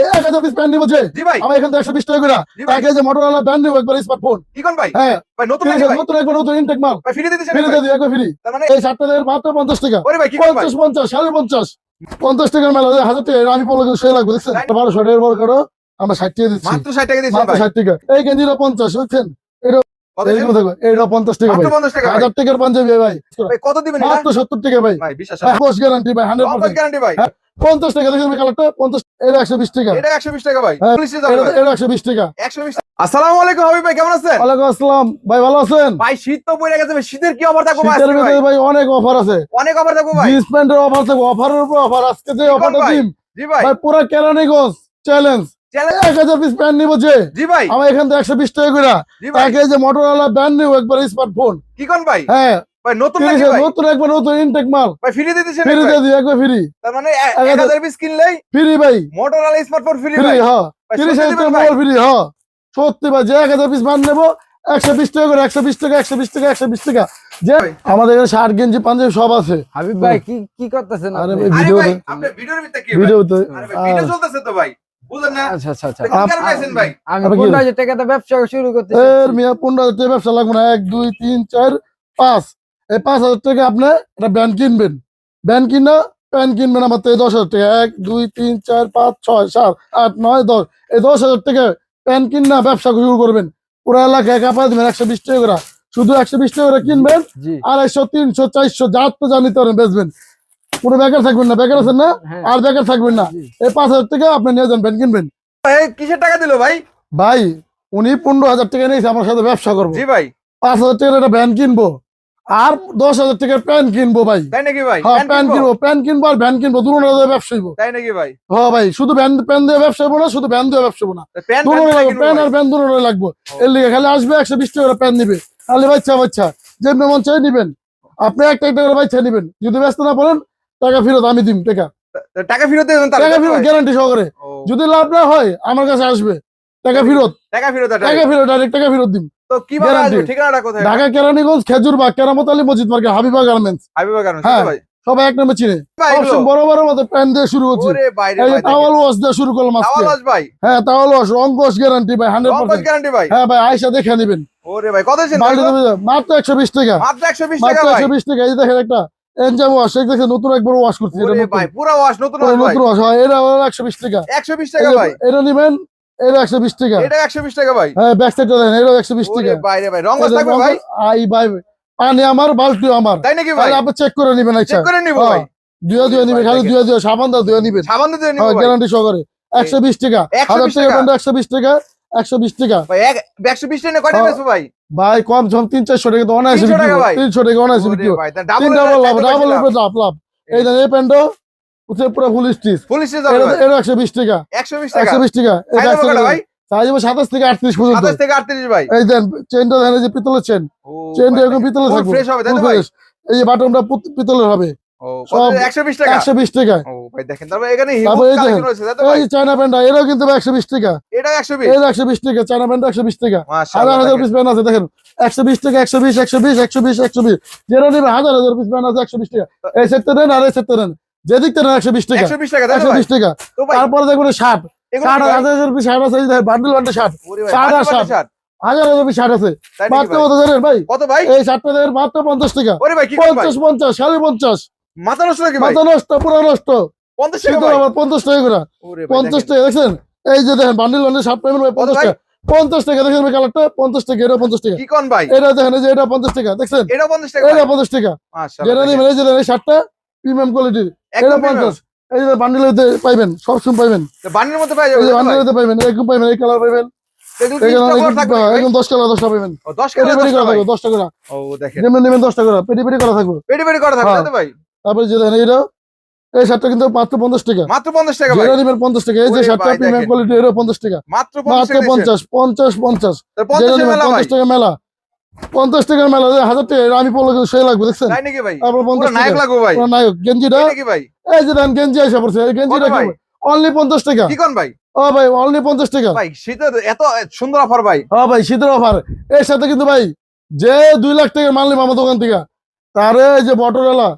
ভাই এক হাজার পিস প্যান্ট নিবো যে? আমার এখান থেকে একশো বিশ টাকা করে। জি ভাই। মোটরওয়ালা ব্যান্ড নিবো একবার স্মার্টফোন কি ভাই? হ্যাঁ। নতুন ঠিক নাকি আছে, ভাই? নতুন একবার নতুন ইনটেক মাল। ভাই ফ্রি দিতেছেন ফ্রি দিয়ে দিই একবার ফ্রি মানে এই মাত্র পঞ্চাশ টাকা। ভাই কি কোন ভাই? পঞ্চাশ পঞ্চাশ সাড়ে পঞ্চাশ। পঞ্চাশ টাকার মেলা হাজার টাকা আমি পড়ল সে লাগবে দেখছেন? বারোশো টাকার বড় করো আমরা ষাট টাকা দিচ্ছি। মাত্র 60 টাকা দিয়েছেন মাত্র ষাট টাকা। এই গেঞ্জিটা পঞ্চাশ বুঝছেন এইরকম পঞ্চাশ টাকা ভাই। 50 টাকা ভাই। হাজার টাকার পাঞ্জাবি ভাই। কত দিবেন মাত্র সত্তর টাকা ভাই। গ্যারান্টি ভাই হান্ড্রেড গ্যারান্টি ভাই। পঞ্চাশ টাকা দেখেন কালারটা পঞ্চাশ এটা একশো বিশ টাকা। এটা 120 টাকা ভাই। হ্যাঁ, 40 টাকা ভাই এটা একশো বিশ টাকা। 120 আসসালামু আলাইকুম হাবিব ভাই কেমন আছেন? ওয়ালাইকুম আসসালাম। ভাই ভালো আছেন? ভাই শীত তো পড়ে গেছে শীতের কি অফার থাকবে শীতের ভিতরে ভাই? অনেক অফার আছে। অনেক অফার থাকবে ভাই। জিন্স প্যান্টের অফার থাকবে। অফারের উপর অফার। আজকে যে অফারটা ভাই? জি ভাই। ভাই পুরো কেরানীগঞ্জ চ্যালেঞ্জ চ্যালেঞ্জ এক হাজার পিস প্যান্ট নিবো যে। জি আমার এখান থেকে একশো বিশ টাকা করে। যে মোটরওয়ালা ব্যান্ড নিবো একবার স্মার্টফোন কি কোন ভাই? হ্যাঁ ভাই নতুন নাকি ভাই? নতুন একবার নতুন ইনটেক মাল। ভাই ফ্রি দিতেছেন ফ্রি দিয়ে দিই একবার ফ্রি তার মানে এক হাজার- 1000 পিস কিনলেই ফ্রি ভাই। স্মার্টফোন ফ্রি ফ্রি ভাই। হ্যাঁ। টাকা মোবাইল ফ্রি হ্যাঁ। সত্যি ভাই যে এক হাজার পিস নেব একশো বিশ টাকা করে একশো বিশ টাকা একশো বিশ টাকা একশো বিশ টাকা। যে আমাদের এখানে শার্ট গেঞ্জি পাঞ্জাবি সব আছে। হাবিব ভাই কি কি করতেছেন আরে ভাই, ভিডিও ভাই আপনি ভিডিওর ভিতরে কি ভিডিও তো ভাই ভিডিও চলতেছে তো ভাই। বুঝেন না? আচ্ছা আচ্ছা আচ্ছা। ব্যবসা শুরু করতে এর মিয়া পনেরো হাজার টাকা ব্যবসা লাগবে না। এক দুই তিন চার পাঁচ। এই পাঁচ হাজার টাকা আপনি একটা ব্যান্ড কিনবেন। ব্যান্ড কিনা প্যান্ট কিনবেন আমার থেকে দশ হাজার টাকা। এক দুই তিন চার পাঁচ ছয় সাত আট নয় দশ। এই দশ হাজার টাকা প্যান্ট কিনা ব্যবসা শুরু করবেন। পুরো এলাকায় কাপড় দিবেন একশো বিশ টাকা করে। শুধু একশো বিশ টাকা করে কিনবেন আড়াইশো তিনশো চারশো যা তো জানিতে পারেন বেচবেন। কোনো বেকার থাকবেন না। বেকার আছেন না? হ্যাঁ। আর বেকার থাকবেন না। এই পাঁচ হাজার টাকা আপনি নিয়ে যান প্যান্ট কিনবেন। এই কিসের টাকা দিলো ভাই? ভাই উনি পনেরো হাজার টাকা নিয়েছে আমার সাথে ব্যবসা করব। জি ভাই। পাঁচ হাজার টাকার একটা ভ্যান কিনবো। আর দশ হাজার টাকার প্যান কিনবো ভাই। তাই নাকি ভাই? হ্যাঁ প্যান্ট কিনবো? প্যান কিনবো আর ভ্যান কিনবো দুটো ব্যবসা হইবো। তাই নাকি ভাই? হ্যাঁ ভাই শুধু ভ্যান প্যান দিয়ে ব্যবসা হইবো না শুধু ভ্যান দিয়ে ব্যবসা হইবো না। প্যান আর ভ্যান দুটো লাগবো। এর লিগে খালি আসবে একশো বিশ টাকা প্যান নিবে। খালি বাচ্চা বাচ্চা যেমনি মন চাই নিবেন। আপনি একটা একটা করে বাচ্চা নিবেন। যদি ব্যস্ত না পড়েন টাকা ফেরত আমি দিম টাকা। টাকা ফেরত টাকা ফেরত? গ্যারান্টি সহকারে। যদি লাভ না হয় আমার কাছে আসবে। টাকা ফেরত। টাকা ফেরত টাকা ফেরত ডাইরেক্ট টাকা ফেরত দিম। তো কীভাবে আসবে? ঠিকানাটা কোথায়? ঢাকা কেরানীগঞ্জ খেজুরবাগ কেরামত আলী মসজিদ মার্কেট হাবিবা গার্মেন্টস। হাবিবা কারণ হ্যাঁ। ভাই সবাই এক নামে চিনে। ভাই এগুলো? সবসময় বড় বড় মতো প্যান দিয়ে শুরু করছি ওরে বাইরে এই যে ভাই টাওয়াল ওয়াশ দিয়ে শুরু করলাম ভাই? হ্যাঁ টাওয়াল ওয়াশ রং ওয়াশ গ্যারান্টি ভাই হান্ড্রেড পার্সেন্ট গ্যারান্টি ভাই? হ্যাঁ ভাই আয়সা দেখে নেবেন। ওরে ভাই কত দিয়েছেন বাল্টি দেবে মাত্র একশো বিশ টাকা। মাত্র 120 মাত্র টাকা একশো বিশ টাকা। এই দেখেন একটা এনজাম ওয়াশ দেখেন নতুন একবার ওয়াশ করছি নতুন। ভাই পুরো ওয়াশ নতুন নতুন ওয়াশ হয় এটা একশো বিশ টাকা। 120 টাকা ভাই। এটা নিবেন এটা একশো বিশ টাকা। এটা 120 টাকা ভাই। হ্যাঁ ব্যাক সাইডটা দেখেন এটা একশো বিশ ওরে টাকা। বাইরে ভাই রংবাজ থাকবে ভাই? আই ভাই পানি আমার আমার। তাই নাকি ভাই? আপনি চেক করে নিবেন আচ্ছা। চেক করে নিব হ্যাঁ। ভাই। দুয়া দুয়া নিবেন খালি দুয়া দুয়া সাবান দা দুয়া নিবেন। সাবান দিতে নিব হ্যাঁ গ্যারান্টি সহকারে। একশো বিশ টাকা। 120 টাকা বিশ টাকা ভাই এক 120 টাকা কয়টা হ্যাঁ। বেচবো ভাই? ভাই কম সম তিন চারশো টাকা তো অনায়াসে বিক্রি টাকা অনায়াসে বিক্রি ডাবল ডাবল লাভ ডাবল লাভ। লাভ এই প্যান্টও। হচ্ছে পুরো ফুল স্টিচ যাবে ভাই এটা একশো বিশ টাকা 120 টাকা একশো বিশ টাকা ভাই সাইজ হবে সাতাশ থেকে আটত্রিশ পর্যন্ত 27 থেকে 38 ভাই এই দেন চেনটা দেখেন যে পিতলের চেন চেনটা এরকম পিতলের থাকবে fresh হবে, তাই ভাই? এই যে বাটনটা পিতলের হবে ও 120 টাকা একশো বিশ টাকা ও ভাই দেখেন তারপর এখানে তারপর এই কালেকশন রয়েছে তাই তো এই চায়না প্যান্টটা এরাও কিন্তু একশো বিশ টাকা এটা 120 টাকা চায়না হাজার হাজার। পিস প্যান্ট আছে দেখেন একশো বিশ টাকা একশো বিশ একশো বিশ একশো বিশ একশো বিশ যেটা নেবে হাজার হাজার পিস প্যান্ট আছে একশো বিশ টাকা এই নেন আর এই সেক্টর নেন যেদিক নেন একশো বিশ টাকা। 120 টাকা একশো বিশ টাকা। তারপরে দেখবেন কি ভাই? হাজার আছে বান্ডেল ষাট। আর ষাট। ষাট। হাজার পিস আছে। মাত্র ভাই? কত জানেন ভাই? কত ভাই? এই দেখেন মাত্র পঞ্চাশ টাকা। পঞ্চাশ পঞ্চাশ সাড়ে পঞ্চাশ। মাথা নষ্ট মাথা নষ্ট পুরো নষ্ট। 50 টাকা পঞ্চাশ টাকা করে। পঞ্চাশ টাকা দেখছেন? এই যে দেখেন বান্ডিল বান্ডিল শার্ট পাইবেন ভাই পঞ্চাশ টাকা। পঞ্চাশ টাকা দেখেন কালারটা পঞ্চাশ টাকা এটা পঞ্চাশ টাকা। ভাই? এটা দেখেন এই যে এটা পঞ্চাশ টাকা দেখছেন? এটা 50 টাকা এটা পঞ্চাশ টাকা। যেটা নেবেন এই যে দেখেন, শার্টটা প্রিমিয়াম কোয়ালিটির এটা পঞ্চাশ। এই যে বান্ডিল হইতে পাইবেন সব সময় পাইবেন। বান্ডির মধ্যে পাই এই যাবে যে তাই তো বান্ডিল ভাই? হইতে পাইবেন এরকম পাইবেন এই কালার পাইবেন। এগুলো কি এখানে stock অনেক- করা থাকবে একদম দশ কালার দশটা পাইবেন। 10 পেটি টাকা করা থাকবে দশটা করে। ও দেখেন। যেমন নেবেন দশটা করে পেটি পেটি করা থাকবে। পেটি পেটি করা থাকবে। তাই তো ভাই? তারপরে যে দেখেন এইটা এই শার্টটা কিন্তু মাত্র পঞ্চাশ টাকা। মাত্র 50 টাকা ভাই। যেটা নেবেন পঞ্চাশ টাকা। এই যে শার্টটা প্রিমিয়াম কোয়ালিটি এরও পঞ্চাশ টাকা। মাত্র 50 মাত্র টাকা পঞ্চাশ পঞ্চাশ পঞ্চাশ। যেটা 50 নেবেন পঞ্চাশ টাকা মেলা। পঞ্চাশ টাকার মেলা হাজার টাকা আমি পড়লে কিন্তু সেই লাগবে দেখছেন? তারপর পঞ্চাশ নায়ক টাকা। লাগবে ভাই। নায়ক গেঞ্জিটা? এই যে দেন গেঞ্জি আসা পড়ছে গেঞ্জিটা? অনলি পঞ্চাশ টাকা? কি কোন ভাই? ও ভাই অনলি পঞ্চাশ টাকা। ভাই শীতের এত সুন্দর অফার ভাই। ভাই শীতের অফার এর সাথে কিন্তু ভাই যে দুই লাখ টাকা মাল মামা আমার দোকান থেকে তারে এই যে বটরওয়ালা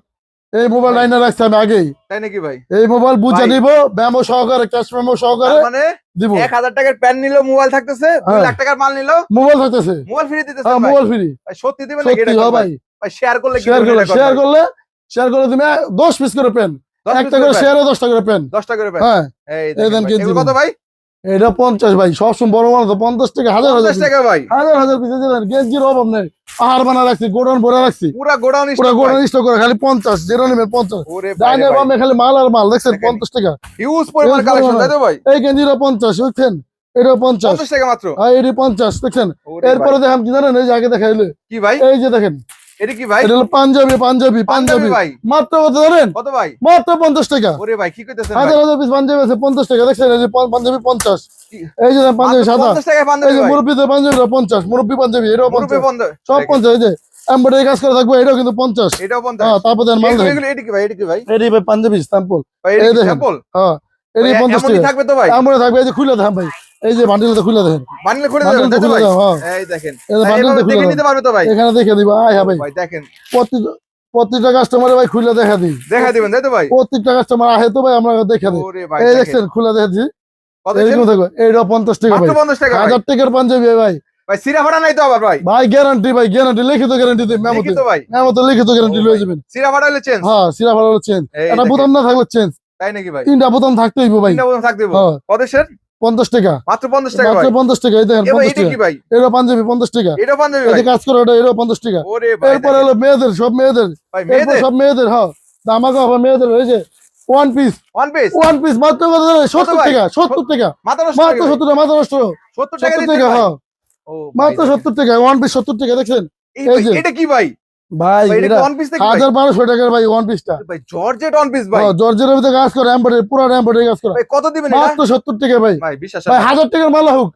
এই মোবাইল লাইনে রাখছি আমি আগেই। তাই নাকি ভাই? এই মোবাইল বুঝে। নিব মেমো সহকারে ক্যাশ মেমো সহকারে মানে দিব। এক হাজার টাকার প্যান নিলো মোবাইল থাকতেছে দুই হ্যাঁ। লাখ টাকার মাল নিলো। মোবাইল থাকতেছে। মোবাইল ফ্রি দিতেছে হ্যাঁ মোবাইল ফ্রি ভাই, সত্যি দিবেন নাকি? এটা ভাই। ভাই শেয়ার করলে কি শেয়ার করলে শেয়ার করলে শেয়ার করলে তুমি দশ পিস করে পেন দশ একটা করে শেয়ারে টাকা করে পেন প্যান, টাকা করে প্যান হ্যাঁ। এই দেন ভাই, কত ভাই? এটা পঞ্চাশ ভাই সবসময় বড় মানুষ তো পঞ্চাশ টাকা হাজার হাজার টাকা ভাই। হাজার হাজার পিসে দিলেন গেঞ্জির অভাব নেই। আহার বানা রাখছি গোডাউন ভরে রাখছি। পুরা গোডাউন পুরো গোডাউন স্টক করে খালি পঞ্চাশ যেটা নেবেন পঞ্চাশ। ডাইনে বামে খালি মাল আর মাল দেখছেন পঞ্চাশ টাকা। হিউজ পরিমাণ কালেকশন পরিমাণ। তাই তো ভাই? এই গেঞ্জিটা পঞ্চাশ বুঝছেন? এটা পঞ্চাশ। টাকা মাত্র। এটি পঞ্চাশ দেখছেন? এরপরে। দেখাম কি জানেন এই যে আগে দেখাইলে? কি ভাই? এই যে দেখেন এটা কি ভাই? এটা হলো পাঞ্জাবি পাঞ্জাবি ভাই। মাত্র কত জানেন? কত ভাই? মাত্র পঞ্চাশ টাকা। ওরে ভাই কি কইতেছেন হাজার হাজার পিস পাঞ্জাবি আছে টাকা। দেখছেন এই যে পাঞ্জাবি এই যে পাঞ্জাবি সাদা। 50 এই যে মুরব্বীদের মুরব্বী এটাও সব দেখেন, পঞ্চাশ এই যে এমব্রয়ডারি কাজ করে থাকবে এটাও কিন্তু পঞ্চাশ। এটাও পঞ্চাশ। হ্যাঁ তারপর দেন মাল দেখেন এটা কি ভাই এটা কি ভাই? এটি ভাই পাঞ্জাবি স্যাম্পল। ভাই এই দেখেন। হ্যাঁ টাকা। থাকবে তো ভাই। থাকবে এই যে খুলে দেখাম ভাই। এই যে বান্ডিলটা খুলে দেখেন খুলে তো খুলে ভাই? হ্যাঁ এই দেখেন। এই যে বান্ডিলটা খুলে দেখে নিতে পারবে তো ভাই? এখানে দেখে দিবা ভাই। ভাই দেখেন। প্রতি প্রতিটা কাস্টমারে ভাই খুলে দেখা দিই। দেখা দিবেন তাই তো ভাই? প্রত্যেকটা কাস্টমার আহে তো ভাই আমরা দেখে দিই। এই দেখছেন খুলে এইটা পঞ্চাশ টাকা ভাই। 50 টাকা ভাই। হাজার টাকার পাঞ্জাবি ভাই। ভাই সিরা ভাড়া নাই তো আবার ভাই? ভাই গ্যারান্টি ভাই গ্যারান্টি লিখিত গ্যারান্টি দিই মেমোতে। লিখিত ভাই? মেমোতে লিখিত গ্যারান্টি লয়ে যাবেন। সিরা ভাড়া হলে চেঞ্জ হ্যাঁ সিরা ভালো চেঞ্জ এই একটা দেখেন। বোতাম না থাকলে চেঞ্জ তাই নাকি ভাই? তিনটা বোতাম থাকতেই ভাই। তিনটা বোতাম থাক দেবো হ্যাঁ। কত পঞ্চাশ টাকা। মাত্র 50 টাকা মাত্র পঞ্চাশ টাকা এই দেখেন পঞ্চাশ এটা টাকা। এটা পাঞ্জাবি পঞ্চাশ টাকা। এটা পাঞ্জাবি এই কাজ করে ওটা এটাও পঞ্চাশ টাকা। এরপরে হলো মেয়েদের সব মেয়েদের। সব মেয়েদের হ্যাঁ। দামাকা হবে মেয়েদের যে one piece one piece one piece মাত্র কত সত্তর টাকা সত্তর টাকা। মাত্র 90 মাত্র টাকা সত্তর টাকা মাত্র নষ্ট। 70 টাকা সত্তর দিচ্ছেন টাকা হ্যাঁ। মাত্র সত্তর টাকা ওয়ান পিস সত্তর টাকা দেখছেন। এটা কি ভাই? ভাই ওয়ান পিস হাজার বারোশো টাকার ভাই ওয়ান পিসটা ভাই জর্জেট ওয়ান পিস ভাই। জর্জের ভিতরে কাজ করে পুরো কাজ করে। ভাই কত দিবেন মাত্র সত্তর টাকা ভাই। ভাই বিশ্বাস ভাই হাজার টাকার মালা হোক।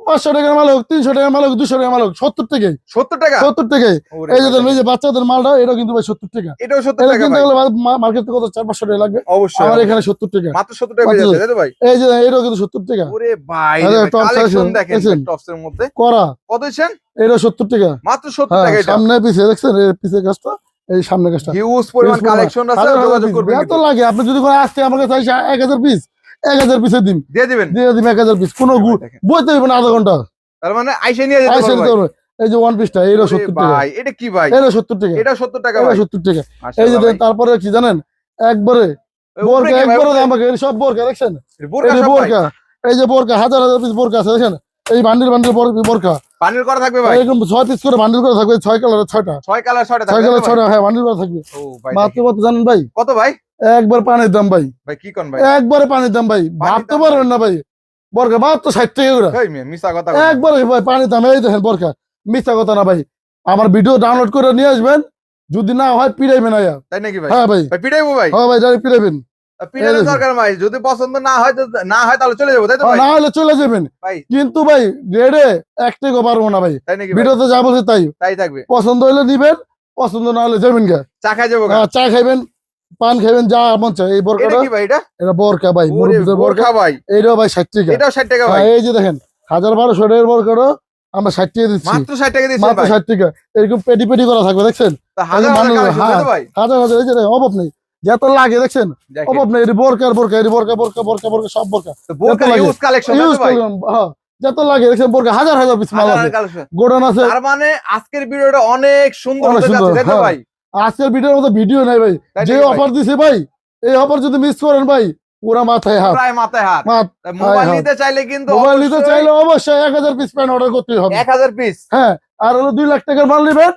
পাঁচশো টাকার মাল হোক তিনশো টাকার মাল হোক দুশো টাকার মাল হোক সত্তর টাকায় 70 টাকা? সত্তর ওরে এই যে এই যে বাচ্চাদের মালটা কিন্তু ভাই সত্তর টাকা। এটাও 70 এটা টাকা কিনতে ভাই। গেলে মার্কেট কত চার পাঁচশো টাকা লাগবে? অবশ্যই আমার এখানে সত্তর টাকা। মাত্র 70 টাকা ভাই? এই যে এটাও কিন্তু সত্তর টাকা। ওরে ভাই কালেকশন দেখেন দেখেন? টপস এর মধ্যে। করা কত দিচ্ছেন? এটা সত্তর টাকা। মাত্র 70 হ্যাঁ টাকা এটা। সামনে পিছে দেখছেন? পিছে কাজটা এই সামনে কাজটা হিউজ পরিমাণ কালেকশন আছে যোগাযোগ করবেন এত লাগে আপনি যদি আসতে আমার কাছে আইসা এক হাজার পিস এক হাজার পিসে দিন দিয়ে দিবেন? দিয়ে দিন এক হাজার পিস। কোনো। বইতে হইবে না আধা ঘণ্টা। তার মানে আইসে নিয়ে যেতে পারব। এই যে ওয়ান পিসটা এটা ওরে সত্তর টাকা। ভাই এটা কি ভাই? এটা সত্তর টাকা। এটা 70 টাকা এটা সত্তর টাকা। এই যে তারপরে কি জানেন? একবারে বোরকা একবারে আমাকে সব বোরকা দেখছেন? বোরকা এই যে বোরকা এই যে বোরকা হাজার হাজার পিস বোরকা আছে দেখেন এই বান্ডিল বান্ডিল বোরকা। পানির করা থাকবে ভাই? এরকম ছয় পিস করে বান্ডিল করে থাকবে ছয় কালারের ছয়টা। ছয় কালার ছয়টা ছয় থাকবে কালার তাই ছয়টা হ্যাঁ বান্ডিল করে থাকবে। ও ভাই মাত্র কত জানেন ভাই? কত ভাই? একবার পানির দাম ভাই। ভাই কি কোন ভাই? একবারে পানির দাম ভাই। ভাবতে পারবেন না ভাই। বরকা মাত্র ষাট টাকা করে। মিছা কথা একবারে ভাই পানির দাম এই দেখেন বরকা। মিথ্যা কথা না ভাই। আমার ভিডিও ডাউনলোড করে নিয়ে আসবেন। যদি না হয় পিড়াইবেন আয়া। তাই নাকি ভাই? হ্যাঁ ভাই। ভাই পিটাইবো ভাই? হ্যাঁ ভাই ডাইরেক্ট পিড়াইবেন। পিটানোর দরকার ভাই যদি পছন্দ না হয় তো না হয় তাহলে চলে যাব তাই তো ভাই? না হলে চলে যাবেন। ভাই। কিন্তু ভাই রেডে এক টাকা পারব না ভাই। তাই নাকি? ভিডিওতে যা বলছে তাই। তাই থাকবে। পছন্দ হলে নিবেন পছন্দ না হলে যাবেন গা। চা খাই যাব। হ্যাঁ, চা খাইবেন। পান খাইবেন যা মন চায়। এই বরকাটা ভাই এটা? বরকা ভাই বরকা ভাই। এইটাও ভাই ষাট টাকা। এটাও ষাট টাকা ভাই। হ্যাঁ, এই যে দেখেন হাজার বারোশো টাকার বরকাটা আমরা ষাট টাকা দিচ্ছি। মাত্র ষাট টাকা দিচ্ছেন মাত্র ষাট টাকা। এরকম পেটি পেটি করা থাকবে দেখছেন? হাজার হাজার হাজার হাজার এই যে অভাব নেই। যত লাগে দেখছেন। অভাব নেই এটি বোরকার বোরকা এটি বোরকা বোরকা বোরকা বোরকা সব বোরকা ইউজ কালেকশন ইউজ হ্যাঁ যত লাগে দেখছেন বোরকা হাজার হাজার পিস মাল আছে। গোডাউন আছে। তার মানে আজকের ভিডিওটা অনেক সুন্দর হতে যাচ্ছে হ্যাঁ। ভাই? আজকের ভিডিওর মতো ভিডিও নাই ভাই। যে অফার দিছে ভাই এই অফার যদি মিস করেন ভাই পুরা মাথায় হাত। প্রায় মাথায় হাত। মোবাইল নিতে চাইলে কিন্তু মোবাইল নিতে চাইলে অবশ্যই এক হাজার পিস প্যান্ট অর্ডার করতে হবে। এক হাজার পিস হ্যাঁ আর হলো দুই লাখ টাকার মাল নেবেন।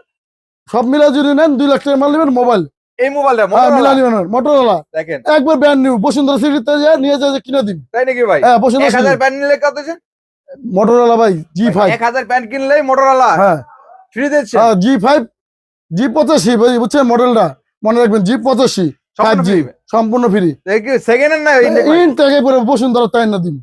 সব মিলা যদি নেন দুই লাখ টাকার মাল নেবেন মোবাইল এই মোবাইলটা হ্যাঁ নেবেন মোটরওয়ালা দেখেন। একবার ব্র্যান্ড নিউ বসুন্ধরা সিটিতে যায় নিয়ে যায় কিনে দিন। তাই নাকি ভাই? হ্যাঁ বসুন্ধরা হাজার প্যান্ট নিলে কত দিচ্ছেন মোটরওয়ালা ভাই জি ফাইভ এক হাজার প্যান্ট কিনলেই মোটরওয়ালা হ্যাঁ। ফ্রি দিচ্ছে? হ্যাঁ জি ফাইভ জি পঁচাশি ভাই বুঝছেন মডেলটা মনে রাখবেন জি পঁচাশি সম্পূর্ণ ফ্রি সেকেন্ড হ্যান্ড না ইন থেকে পরে বসুন্ধরা তাই না দিন?